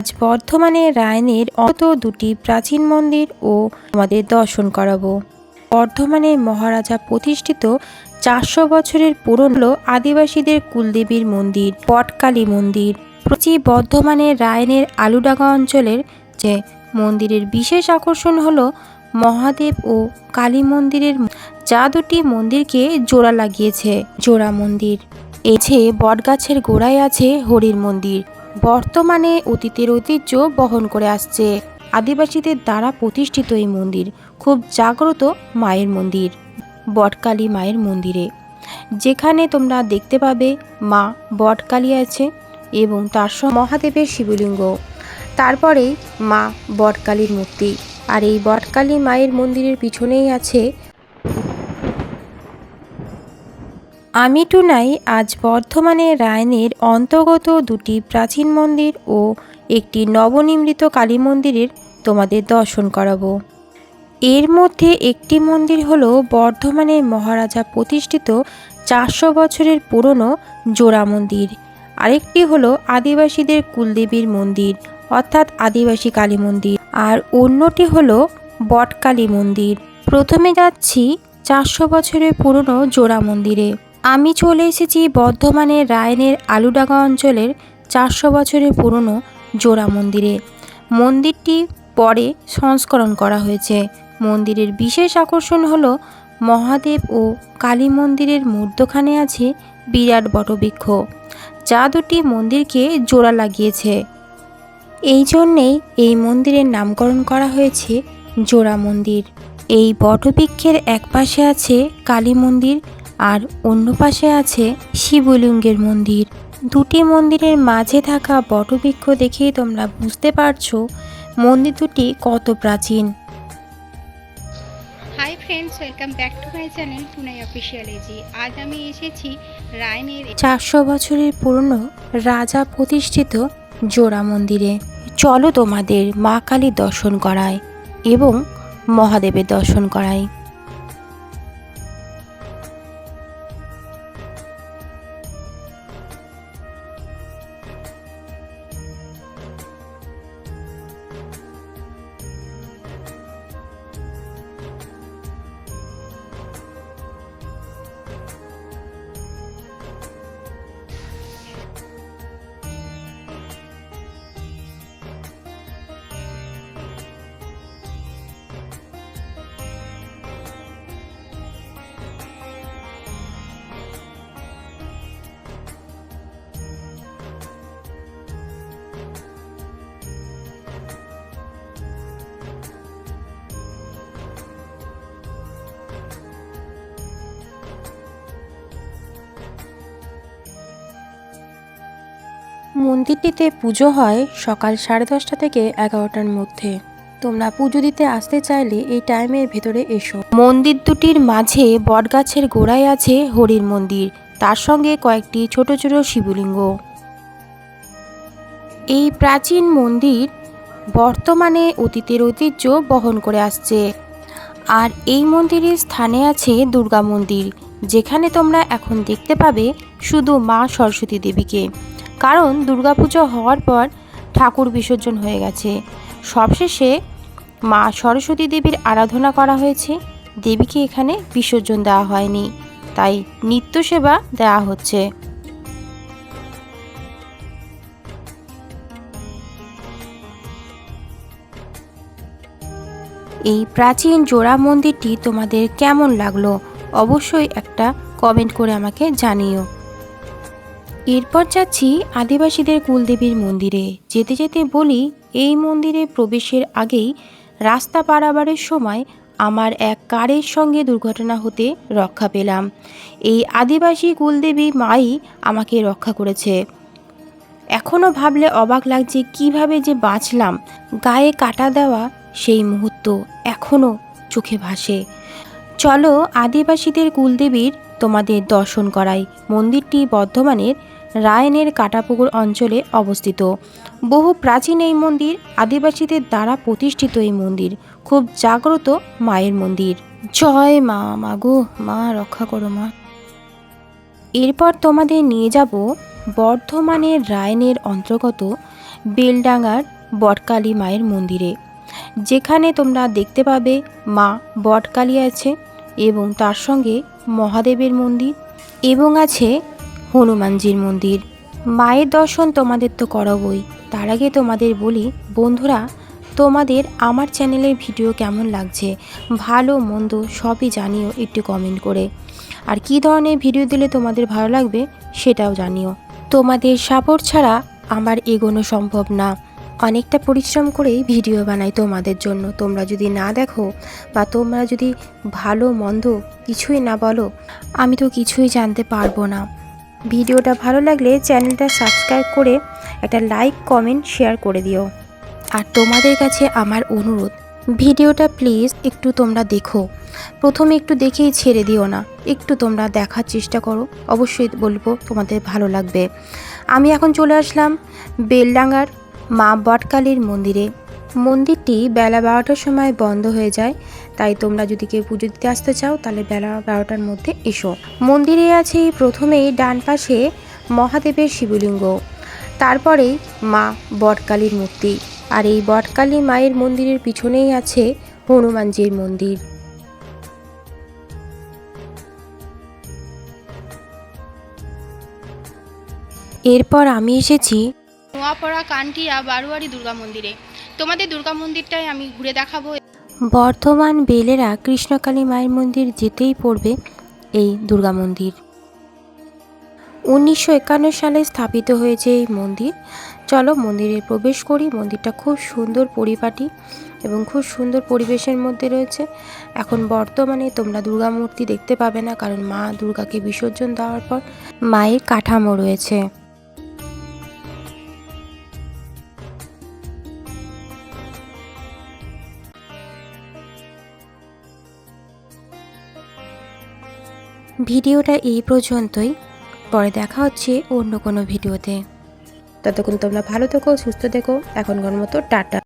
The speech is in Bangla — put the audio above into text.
আজ বর্ধমানে রায়নের অত দুটি প্রাচীন মন্দির ও আমাদের দর্শন করাবো। বর্ধমানে মহারাজা প্রতিষ্ঠিত চারশো বছরের পুরনো আদিবাসীদের কুলদেবীর মন্দির পটকালী মন্দির। প্রচি বর্ধমানে রায়নের আলুডাঙ্গা অঞ্চলের যে মন্দিরের বিশেষ আকর্ষণ হল মহাদেব ও কালী মন্দিরের যা দুটি মন্দিরকে জোড়া লাগিয়েছে, জোড়া মন্দির। এছে বটগাছের গোড়ায় আছে হরির মন্দির। বর্তমানে অতীতের ঐতিহ্য বহন করে আসছে। আদিবাসীদের দ্বারা প্রতিষ্ঠিত এই মন্দির খুব জাগ্রত মায়ের মন্দির, বটকালী মায়ের মন্দিরে। যেখানে তোমরা দেখতে পাবে মা বটকালী আছে এবং তার সঙ্গে মহাদেবের শিবলিঙ্গ। তারপরেই মা বটকালীর মূর্তি। আর এই বটকালী মায়ের মন্দিরের পিছনেই আছে আমি টুনাই আজ বর্ধমানে রায়নের অন্তর্গত দুটি প্রাচীন মন্দির ও একটি নবনির্মিত কালী মন্দিরের তোমাদের দর্শন করাবো। এর মধ্যে একটি মন্দির হল বর্ধমানে মহারাজা প্রতিষ্ঠিত চারশো বছরের পুরনো জোড়া মন্দির। আরেকটি হলো আদিবাসীদের কুলদেবীর মন্দির, অর্থাৎ আদিবাসী কালী মন্দির। আর অন্যটি হলো বটকালী মন্দির। প্রথমে যাচ্ছি চারশো বছরের পুরনো জোড়া মন্দিরে। আমি চলে এসেছি বর্ধমানের রায়নের আলুডাঙ্গা অঞ্চলের চারশো বছরের পুরনো জোড়া মন্দিরে। মন্দিরটি পরে সংস্করণ করা হয়েছে। মন্দিরের বিশেষ আকর্ষণ হল মহাদেব ও কালী মন্দিরের মধ্যখানে আছে বিরাট বটবৃক্ষ। যা দুটি মন্দিরকে জোড়া লাগিয়েছে। এই জন্যেই এই মন্দিরের নামকরণ করা হয়েছে জোড়া মন্দির। এই বটবৃক্ষের এক পাশে আছে কালী মন্দির আর অন্য পাশে আছে শিবলিঙ্গের মন্দির। দুটি মন্দিরের মাঝে থাকা বটবৃক্ষ দেখেই তোমরা বুঝতে পারছ মন্দির দুটি কত প্রাচীন। Hi friends welcome back to my channel টুনাই official এজি আজ আমি এসেছি রায়নের চারশো বছরের পুরনো রাজা প্রতিষ্ঠিত জোড়া মন্দিরে। চলো তোমাদের মা কালীর দর্শন করায় এবং মহাদেবের দর্শন করায় মন্দিরটিতে পুজো হয় সকাল সাড়ে দশটা থেকে এগারোটার মধ্যে। তোমরা পুজো দিতে আসতে চাইলে এই টাইমের ভেতরে এসো। মন্দির দুটির মাঝে বটগাছের গোড়ায় আছে হরির মন্দির, তার সঙ্গে কয়েকটি ছোট ছোট শিবলিঙ্গ। এই প্রাচীন মন্দির বর্তমানে অতীতের ঐতিহ্য বহন করে আসছে। আর এই মন্দিরের স্থানে আছে দুর্গা মন্দির, যেখানে তোমরা এখন দেখতে পাবে শুধু মা সরস্বতী দেবীকে। কারণ দুর্গাপুজো হওয়ার পর ঠাকুর বিসর্জন হয়ে গেছে। সবশেষে মা সরস্বতী দেবীর আরাধনা করা হয়েছে। দেবীকে এখানে বিসর্জন দেওয়া হয়নি, তাই নিত্য সেবা দেওয়া হচ্ছে। এই প্রাচীন জোড়া মন্দিরটি তোমাদের কেমন লাগল অবশ্যই একটা কমেন্ট করে আমাকে জানিও। এরপর যাচ্ছি আদিবাসীদের কুলদেবীর মন্দিরে। যেতে যেতে বলি, এই মন্দিরে প্রবেশের আগেই রাস্তা পারাবারের সময় আমার এক কারের সঙ্গে দুর্ঘটনা হতে রক্ষা পেলাম। এই আদিবাসী কুলদেবী মাই আমাকে রক্ষা করেছে। এখনও ভাবলে অবাক লাগছে কীভাবে যে বাঁচলাম। গায়ে কাটা দেওয়া সেই মুহূর্ত এখনও চোখে ভাসে। চলো আদিবাসীদের কুলদেবীর তোমাদের দর্শন করাই। মন্দিরটি বর্ধমানের রায়নের কাটাপুকুর অঞ্চলে অবস্থিত। বহু প্রাচীন এই মন্দির আদিবাসীদের দ্বারা প্রতিষ্ঠিত এই মন্দির। খুব জাগ্রত মায়ের মন্দির। জয় মা মাগো মা, রক্ষা করো মা। এরপর তোমাদের নিয়ে যাব বর্ধমানের রায়নের অন্তর্গত বেলডাঙ্গার বটকালী মায়ের মন্দিরে। যেখানে তোমরা দেখতে পাবে মা বটকালী আছে। এবং তার সঙ্গে মহাদেবের মন্দির এবং আছে হনুমানজির মন্দির। মায়ের দর্শন তোমাদের তো করাবই। তার আগে তোমাদের বলি, বন্ধুরা, তোমাদের আমার চ্যানেলের ভিডিও কেমন লাগছে? ভালো, মন্দ, সবই জানিও একটু কমেন্ট করে। আর কী ধরনের ভিডিও দিলে তোমাদের ভালো লাগবে, সেটাও জানিও। তোমাদের সাপোর্ট ছাড়া আমার এগোনো সম্ভব না। অনেকটা পরিশ্রম করেই ভিডিও বানাই তোমাদের জন্য। তোমরা যদি না দেখো বা তোমরা যদি ভালো, মন্দ কিছুই না বলো, আমি তো কিছুই জানতে পারব না। ভিডিওটা ভালো লাগলে চ্যানেলটা সাবস্ক্রাইব করে একটা লাইক, কমেন্ট, শেয়ার করে দিও। আর তোমাদের কাছে আমার অনুরোধ, ভিডিওটা প্লিজ একটু তোমরা দেখো। প্রথমে একটু দেখেই ছেড়ে দিও না, একটু তোমরা দেখার চেষ্টা করো। অবশ্যই বলব, তোমাদের ভালো লাগবে। আমি এখন চলে আসলাম বেলডাঙ্গার মা বটকালীর মন্দিরে। মন্দিরটি বেলা বারোটার সময় বন্ধ হয়ে যায়। তাই তোমরা যদি কেউ পুজো দিতে আসতে চাও, তাহলে বেলা বারোটার মধ্যে এসো। মন্দিরে আছে প্রথমেই ডান পাশে মহাদেবের শিবলিঙ্গ। তারপরেই মা বটকালীর মূর্তি। আর এই বটকালী মায়ের মন্দিরের পিছনেই আছে হনুমানজির মন্দির। এরপর আমি এসেছি নোয়াপাড়া কান্টিয়া, বারোয়ারি দুর্গা মন্দিরে। তোমাদের দুর্গা মন্দিরটাই আমি ঘুরে দেখাবো। বর্ধমান বেলেরা কৃষ্ণকালী মায়ের মন্দির যেতেই পড়বে এই দুর্গা মন্দির। উনিশশো একান্ন সালে স্থাপিত হয়েছে এই মন্দির। চলো মন্দিরে প্রবেশ করি। মন্দিরটা খুব সুন্দর পরিপাটি এবং খুব সুন্দর পরিবেশের মধ্যে রয়েছে। এখন বর্তমানে তোমরা দুর্গা মূর্তি দেখতে পাবে না কারণ মা দুর্গাকে বিসর্জন দেওয়ার পর মায়ের কাঠামো রয়েছে। ভিডিওটা এই পর্যন্তই। পরে দেখা হচ্ছে অন্য কোনো ভিডিওতে। ততক্ষণ তোমরা ভালো থেকো, সুস্থ থেকো। এখনকার মতো টাটা।